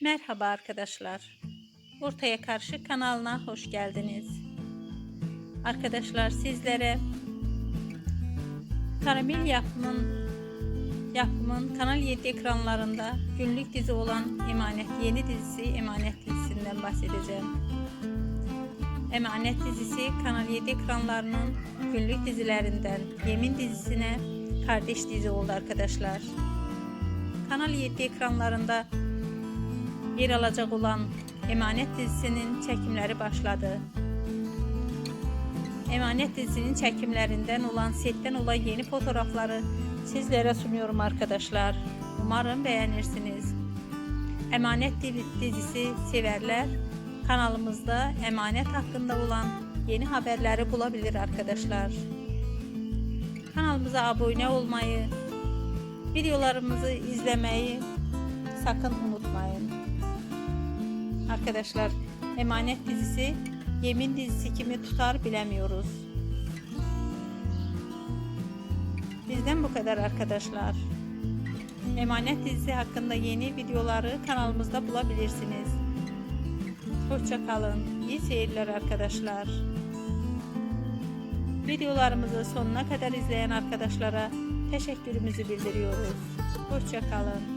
Merhaba arkadaşlar. Ortaya Karşı kanalına hoş geldiniz. Arkadaşlar sizlere Karamel yapımın yapımın Kanal 7 ekranlarında günlük dizi olan Emanet yeni dizisi Emanet dizisinden bahsedeceğim. Emanet dizisi Kanal 7 ekranlarının günlük dizilerinden Yemin dizisine kardeş dizi oldu arkadaşlar. Kanal 7 ekranlarında yer alacak olan Emanet dizisinin çekimleri başladı. Emanet dizisinin çekimlerinden olan setten olan yeni fotoğrafları sizlere sunuyorum arkadaşlar. Umarım beğenirsiniz. Emanet di- dizisi severler kanalımızda emanet hakkında olan yeni haberleri bulabilir arkadaşlar. Kanalımıza abone olmayı, videolarımızı izlemeyi sakın unutmayın. Arkadaşlar Emanet dizisi Yemin dizisi kimi tutar bilemiyoruz. Bizden bu kadar arkadaşlar. Emanet dizisi hakkında yeni videoları kanalımızda bulabilirsiniz. Hoşça kalın. İyi seyirler arkadaşlar. Videolarımızı sonuna kadar izleyen arkadaşlara teşekkürümüzü bildiriyoruz. Hoşça kalın.